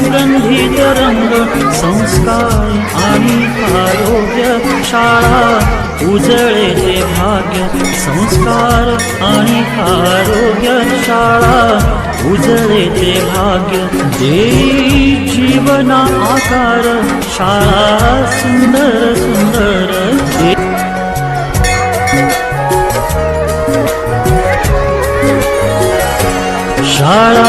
सुगंधित रंग संस्कार आणि आरोग्य शाळा उजळे ते भाग्य संस्कार आणि आरोग्य शाळा उजळे ते भाग्य. देई जीवना आकार शाळा सुंदर सुंदर. दे शाळा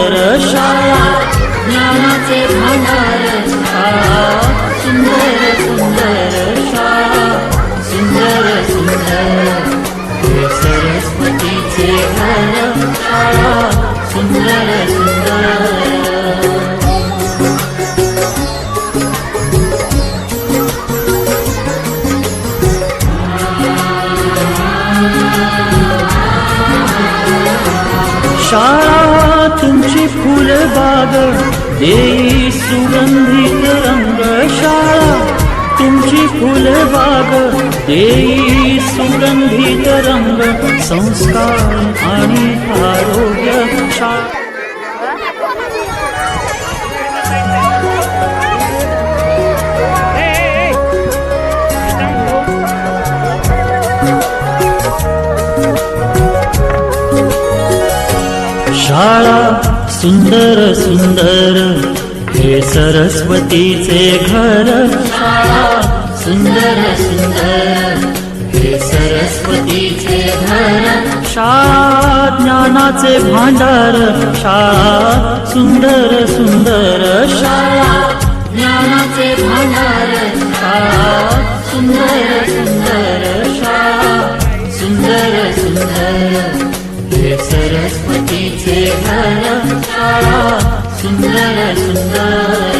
सुंदर सुंदर शाळा तुमची फुलबाग देई सुगंधित रंग शाळा तुमची फुलबाग देई सुगंधित रंग संस्कार आणि आरोग्य. शाळा सुंदर सुंदर हे सरस्वतीचे घर. शाळा सुंदर सुंदर सरस्वतीचे घर शाळा ज्ञानाचे भांडार शाळा सुंदर सुंदर शाळा. ज्ञानाचे भांडार सुंदर सुंदर शाळा. सुंदर सुंदर हे सरस्वतीचे घर शाळा सुंदर सुंदर